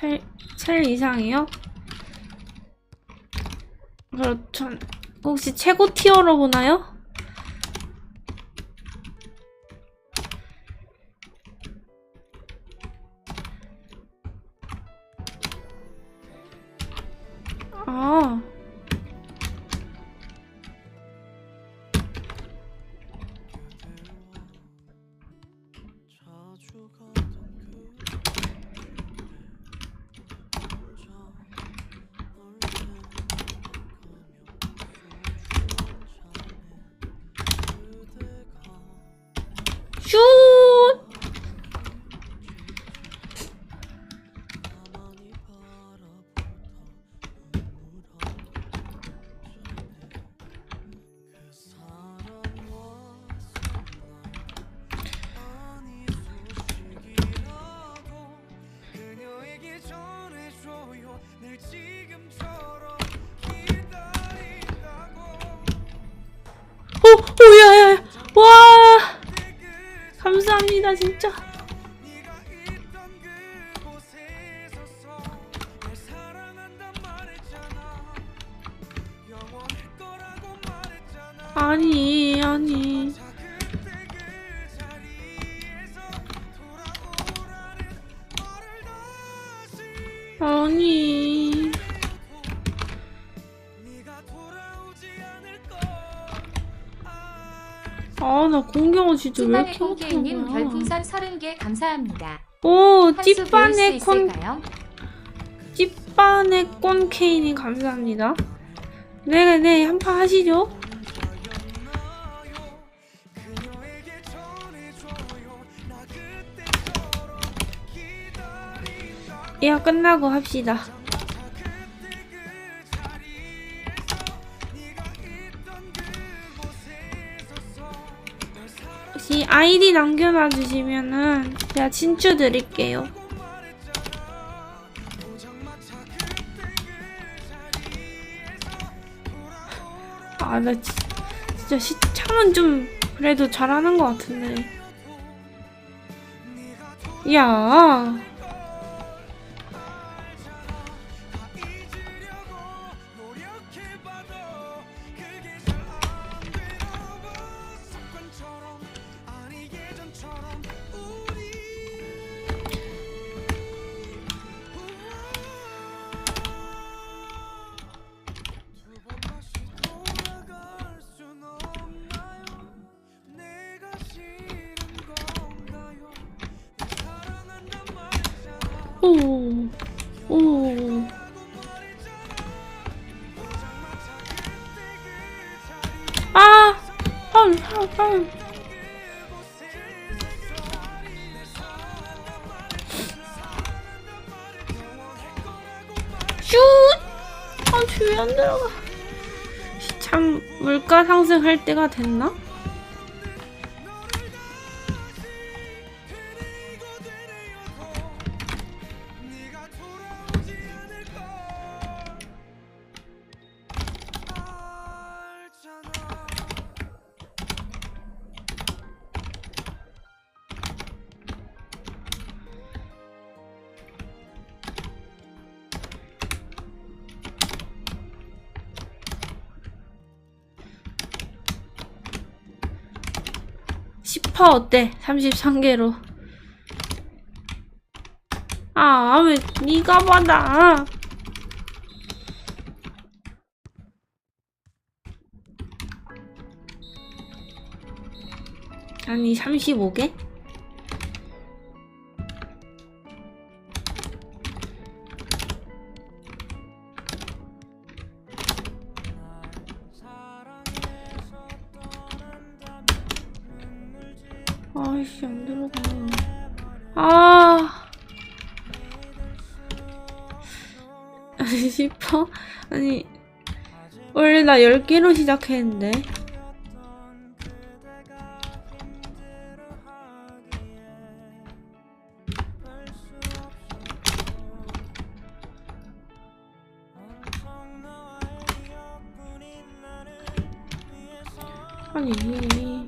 살, 살 이상이요? 그렇죠. 혹시 최고 티어로 보나요? 아, 오, 오, 야, 야, 야. 와! 감사합니다, 진짜. 아니, 아니. 아니. 아, 나 공경은 진짜 왜 이렇게 콩케이님 못하는 거야. 별풍선 30개 감사합니다. 오, 한수 배울 수 찐빠네 콘, 있을까요? 찐빠네 콘케이님 감사합니다. 네, 네, 한판 하시죠. 이거 끝나고 합시다. 혹시 아이디 남겨놔 주시면은 제가 친추 드릴게요. 아, 나 지, 진짜 시참은 좀 그래도 잘하는 것 같은데. 야, 오, 오. 아, 헐, 헐, 헐. 슛! 아, 주위 안 들어가. 참, 물가 상승할 때가 됐나? 십0 어때? 33개로. 아, 왜 네가 받아? 아니, 35개? 아이씨, 안 들어가네. 아. 싶어? 아니, 원래 나 10개로 시작했는데. 아니,